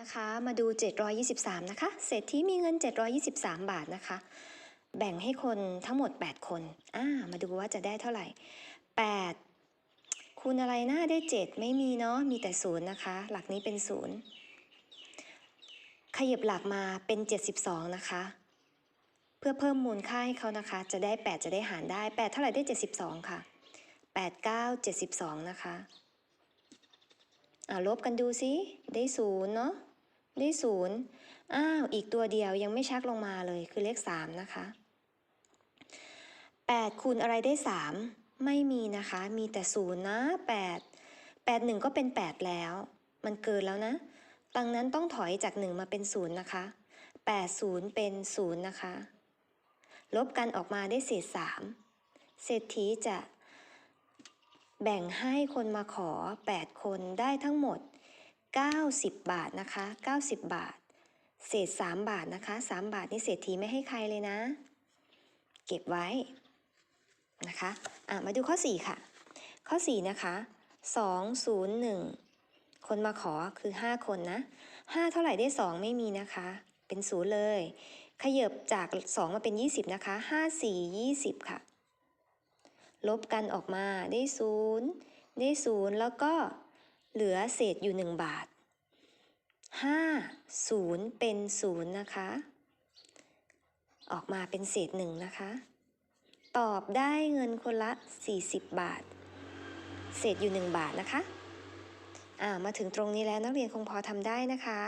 นะคะ มาดู 723 นะคะ เศรษฐีมีเงิน 723 บาทนะคะ แบ่งให้คนทั้งหมด 8 คน อ่า มาดูว่าจะได้เท่าไหร่ 8 คูณอะไรนะได้ 7 ไม่มีเนาะ มีแต่ศูนย์นะคะ หลักนี้เป็นศูนย์ขยับหลักมาเป็น 72 นะคะ เพื่อเพิ่มมูลค่าให้เขานะคะ จะได้ 8 จะได้หารได้ 8 เท่าไหร่ได้ 72 ค่ะ 8 9 72 นะคะอ่าลบกันดูสิ ได้ศูนย์เนาะ ได้ศูนย์อ้าว อีกตัวเดียวยังไม่ชักลงมาเลยคือเลขสามนะคะแปดคูณอะไรได้สามไม่มีนะคะ มีแต่ศูนย์นะแปดแปดหนึ่งก็เป็นแปดแล้ว มันเกินแล้วนะดังนั้นต้องถอยจากหนึ่งมาเป็นศูนย์นะคะแปดศูนย์เป็นศูนย์นะคะ ลบกันออกมาได้เศษสามเศรษฐีจะแบ่งให้คนมาขอ 8 คนได้ทั้งหมด 90 บาทนะคะ 90 บาท เศษ 3 บาทนะคะ 3 บาทนี่เศรษฐีไม่ให้ใครเลยนะ เก็บไว้นะคะอะมาดูข้อ 4 ค่ะ ข้อ 4 นะคะ 201 คนมาขอคือ 5 คนนะ 5 เท่าไหร่ได้ 2 ไม่มีนะคะ เป็นศูนย์เลย ขยับจาก 2 มาเป็น 20 นะคะ 5 4 20 ค่ะ ลบกันออกมาได้ศูนย์ได้ศูนย์แล้วก็ เหลือเศษอยู่หนึ่งบาทห้าศูนย์เป็นศูนย์นะคะ ออกมาเป็นเศษหนึ่งนะคะ ตอบได้เงินคนละ 40 บาท เศษอยู่1บาทนะคะ อ่ามาถึงตรงนี้แล้วนักเรียนคงพอทำได้นะคะ